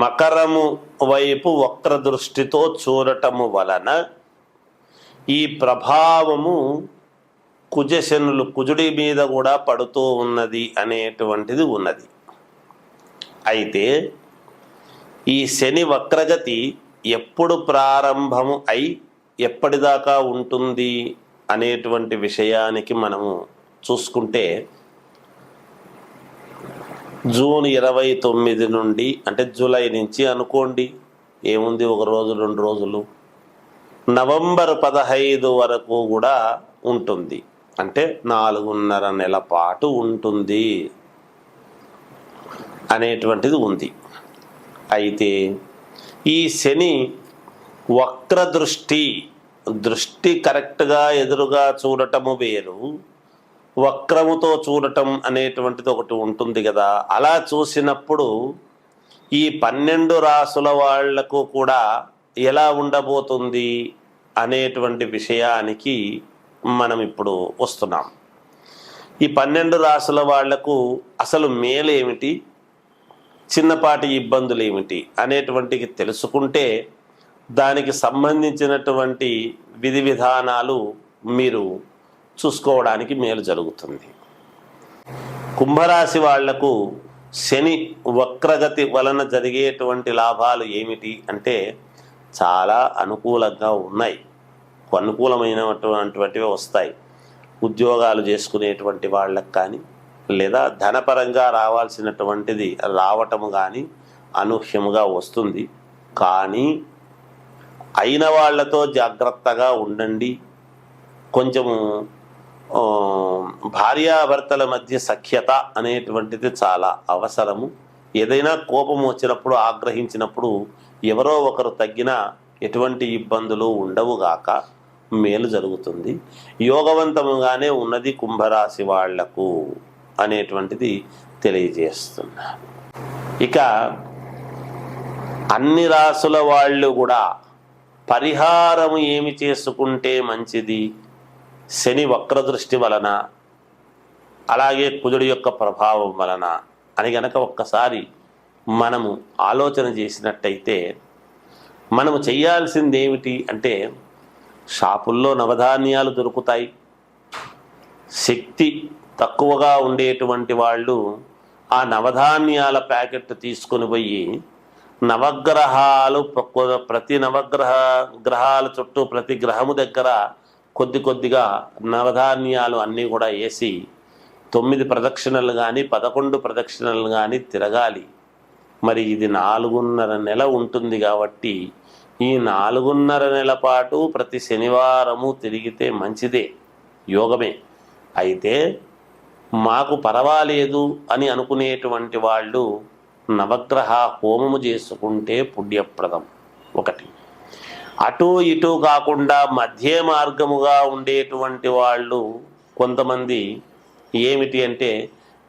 మకరము వైపు వక్ర దృష్టితో చూడటము వలన ఈ ప్రభావము కుజశనులు కుజుడి మీద కూడా పడుతూ ఉన్నది అనేటువంటిది ఉన్నది. అయితే ఈ శని వక్రగతి ఎప్పుడు ప్రారంభము అయి ఎప్పటిదాకా ఉంటుంది అనేటువంటి విషయానికి మనము చూసుకుంటే జూన్ ఇరవై తొమ్మిది నుండి అంటే జూలై నుంచి అనుకోండి. ఏముంది ఒక రోజు రెండు రోజులు? నవంబర్ పదహైదు వరకు కూడా ఉంటుంది. అంటే నాలుగున్నర నెల పాటు ఉంటుంది అనేటువంటిది ఉంది. అయితే ఈ శని వక్ర దృష్టి దృష్టి కరెక్ట్గా ఎదురుగా చూడటము వేరు. వక్రముతో చూడటం అనేటువంటిది ఒకటి ఉంటుంది కదా. అలా చూసినప్పుడు ఈ పన్నెండు రాసుల వాళ్ళకు కూడా ఎలా ఉండబోతుంది అనేటువంటి విషయానికి మనం ఇప్పుడు వస్తున్నాం. ఈ పన్నెండు రాసుల వాళ్ళకు అసలు మేలేమిటి చిన్నపాటి ఇబ్బందులు ఏమిటి? అనేటువంటివి తెలుసుకుంటే దానికి సంబంధించినటువంటి విధి విధానాలు మీరు చూసుకోవడానికి మేలు జరుగుతుంది. కుంభరాశి వాళ్ళకు శని వక్రగతి వలన జరిగేటువంటి లాభాలు ఏమిటి అంటే చాలా అనుకూలంగా ఉన్నాయి. అనుకూలమైనటువంటివి వస్తాయి. ఉద్యోగాలు చేసుకునేటువంటి వాళ్ళకి కానీ లేదా ధనపరంగా రావాల్సినటువంటిది రావటము కానీ అనూహ్యముగా వస్తుంది. కానీ అయిన వాళ్ళతో జాగ్రత్తగా ఉండండి. కొంచెము భార్యాభర్తల మధ్య సఖ్యత అనేటువంటిది చాలా అవసరము. ఏదైనా కోపం వచ్చినప్పుడు ఆగ్రహించినప్పుడు ఎవరో ఒకరు తగ్గినా ఎటువంటి ఇబ్బందులు ఉండవుగాక మేలు జరుగుతుంది. యోగవంతముగానే ఉన్నది కుంభరాశి వాళ్ళకు అనేటువంటిది తెలియజేస్తున్నా. ఇక అన్ని రాసుల వాళ్ళు కూడా పరిహారం ఏమి చేసుకుంటే మంచిది? శని వక్రదృష్టి వలన అలాగే కుజుడి యొక్క ప్రభావం వలన అని గనక ఒక్కసారి మనము ఆలోచన చేసినట్టయితే మనము చేయాల్సింది ఏమిటి అంటే షాపుల్లో నవధాన్యాలు దొరుకుతాయి. శక్తి తక్కువగా ఉండేటువంటి వాళ్ళు ఆ నవధాన్యాల ప్యాకెట్ తీసుకొని పోయి నవగ్రహాలు ప్రతి నవగ్రహ గ్రహాల చుట్టూ ప్రతి గ్రహము దగ్గర కొద్ది కొద్దిగా నవధాన్యాలు అన్నీ కూడా వేసి తొమ్మిది ప్రదక్షిణలు కానీ పదకొండు ప్రదక్షిణలు కానీ తిరగాలి. మరి ఇది నాలుగున్నర నెల ఉంటుంది కాబట్టి ఈ నాలుగున్నర నెల పాటు ప్రతి శనివారము తిరిగితే మంచిదే యోగమే. అయితే మాకు పర్వాలేదు అని అనుకునేటువంటి వాళ్ళు నవగ్రహ హోమము చేసుకుంటే పుణ్యప్రదం. ఒకటి. అటు ఇటు కాకుండా మధ్య మార్గముగా ఉండేటువంటి వాళ్ళు కొంతమంది ఏమిటి అంటే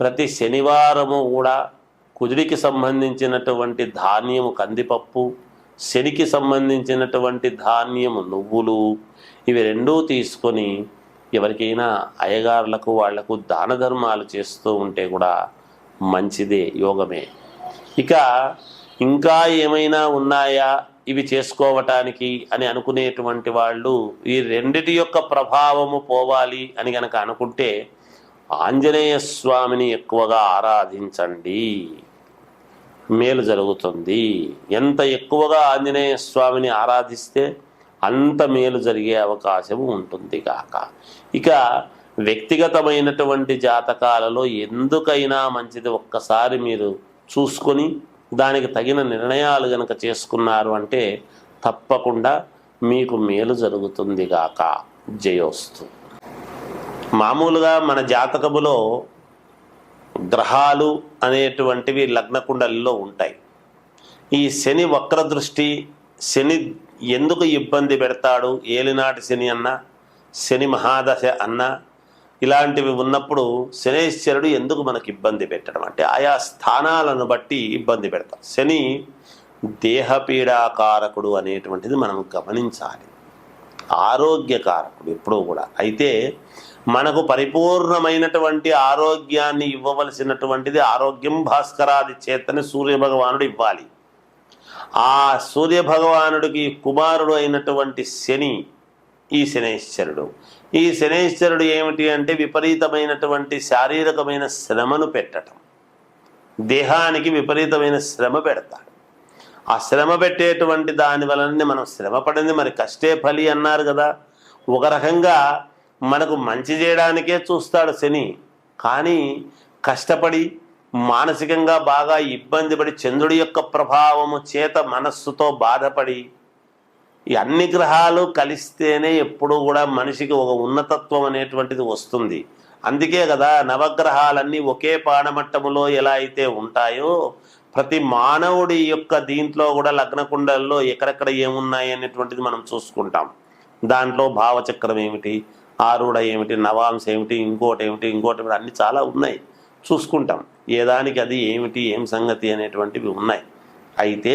ప్రతి శనివారము కూడా కుజుడికి సంబంధించినటువంటి ధాన్యము కందిపప్పు శనికి సంబంధించినటువంటి ధాన్యము నువ్వులు ఇవి రెండూ తీసుకొని ఎవరికైనా అయ్యగారులకు వాళ్ళకు దాన ధర్మాలు చేస్తూ ఉంటే కూడా మంచిదే యోగమే. ఇక ఇంకా ఏమైనా ఉన్నాయా? ఇవి చేసుకోవటానికి అని అనుకునేటువంటి వాళ్ళు ఈ రెండిటి యొక్క ప్రభావము పోవాలి అని గనక అనుకుంటే ఆంజనేయ స్వామిని ఎక్కువగా ఆరాధించండి. మేలు జరుగుతుంది. ఎంత ఎక్కువగా ఆంజనేయ స్వామిని ఆరాధిస్తే అంత మేలు జరిగే అవకాశం ఉంటుంది కాక. ఇక వ్యక్తిగతమైనటువంటి జాతకాలలో ఎందుకైనా మంచిది ఒక్కసారి మీరు చూసుకొని దానికి తగిన నిర్ణయాలు గనక చేసుకున్నారు అంటే తప్పకుండా మీకు మేలు జరుగుతుంది గాక. జయోస్తు. మామూలుగా మన జాతకములో గ్రహాలు అనేటువంటివి లగ్నకుండలిలో ఉంటాయి. ఈ శని వక్రదృష్టి శని ఎందుకు ఇబ్బంది పెడతాడు? ఏలినాటి శని అన్న శని మహాదశ అన్న ఇలాంటివి ఉన్నప్పుడు శనేశ్వరుడు ఎందుకు మనకి ఇబ్బంది పెట్టడం అంటే ఆయా స్థానాలను బట్టి ఇబ్బంది పెడతాం శని దేహపీడాకారకుడు అనేటువంటిది మనం గమనించాలి. ఆరోగ్యకారకుడు ఎప్పుడూ కూడా. అయితే మనకు పరిపూర్ణమైనటువంటి ఆరోగ్యాన్ని ఇవ్వవలసినటువంటిది ఆరోగ్యం భాస్కరాది చేతని సూర్యభగవానుడు ఇవ్వాలి. ఆ సూర్యభగవానుడికి కుమారుడు అయినటువంటి శని ఈ శనేశ్వరుడు. ఈ శనేశ్వరుడు ఏమిటి అంటే విపరీతమైనటువంటి శారీరకమైన శ్రమను పెట్టడం. దేహానికి విపరీతమైన శ్రమ పెడతాడు. ఆ శ్రమ పెట్టేటువంటి దాని వలన మనం శ్రమ పడింది. మరి కష్టే ఫలి అన్నారు కదా. ఒక రకంగా మనకు మంచి చేయడానికే చూస్తాడు శని. కానీ కష్టపడి మానసికంగా బాగా ఇబ్బంది పడి చంద్రుడి యొక్క ప్రభావము చేత మనస్సుతో బాధపడి ఈ అన్ని గ్రహాలు కలిస్తేనే ఎప్పుడూ కూడా మనిషికి ఒక ఉన్నతత్వం అనేటువంటిది వస్తుంది. అందుకే కదా నవగ్రహాలన్నీ ఒకే పాడమట్టములో ఎలా అయితే ఉంటాయో ప్రతి మానవుడి యొక్క దీంట్లో కూడా లగ్న కుండల్లో ఎక్కడెక్కడ ఏమున్నాయి అనేటువంటిది మనం చూసుకుంటాం. దాంట్లో భావచక్రం ఏమిటి ఆరుడ ఏమిటి నవాంశ ఏమిటి ఇంకోటి ఏమిటి ఇంకోటి ఏమిటి అన్ని చాలా ఉన్నాయి. చూసుకుంటాం. ఏ దానికి అది ఏమిటి ఏం సంగతి అనేటువంటివి ఉన్నాయి. అయితే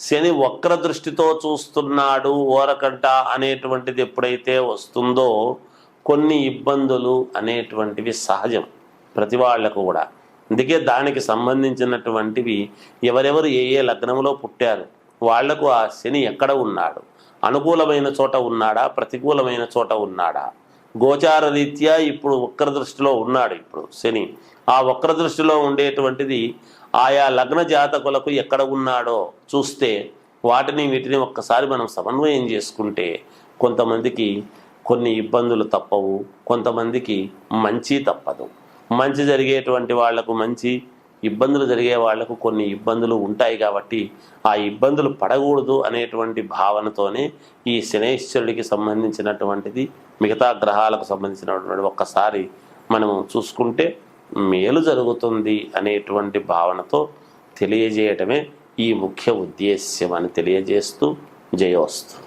శని వక్ర దృష్టితో చూస్తున్నాడు ఓరకంట అనేటువంటిది ఎప్పుడైతే వస్తుందో కొన్ని ఇబ్బందులు అనేటువంటివి సహజం ప్రతి వాళ్ళకు కూడా. అందుకే దానికి సంబంధించినటువంటివి ఎవరెవరు ఏ ఏ లగ్నంలో పుట్టారు వాళ్ళకు ఆ శని ఎక్కడ ఉన్నాడు అనుకూలమైన చోట ఉన్నాడా ప్రతికూలమైన చోట ఉన్నాడా? గోచార రీత్యా ఇప్పుడు వక్ర దృష్టిలో ఉన్నాడు ఇప్పుడు శని. ఆ వక్ర దృష్టిలో ఉండేటువంటిది ఆయా లగ్న జాతకులకు ఎక్కడ ఉన్నాడో చూస్తే వాటిని వీటిని ఒక్కసారి మనం సమన్వయం చేసుకుంటే కొంతమందికి కొన్ని ఇబ్బందులు తప్పవు కొంతమందికి మంచి తప్పదు. మంచి జరిగేటువంటి వాళ్ళకు మంచి ఇబ్బందులు జరిగే వాళ్ళకు కొన్ని ఇబ్బందులు ఉంటాయి కాబట్టి ఆ ఇబ్బందులు పడకూడదు అనేటువంటి భావనతోనే ఈ శనేశ్వరుడికి సంబంధించినటువంటిది మిగతా గ్రహాలకు సంబంధించినటువంటి ఒక్కసారి మనము చూసుకుంటే మేలు జరుగుతుంది అనేటువంటి భావనతో తెలియజేయటమే ఈ ముఖ్య ఉద్దేశ్యం అని తెలియజేస్తూ జయోస్తు.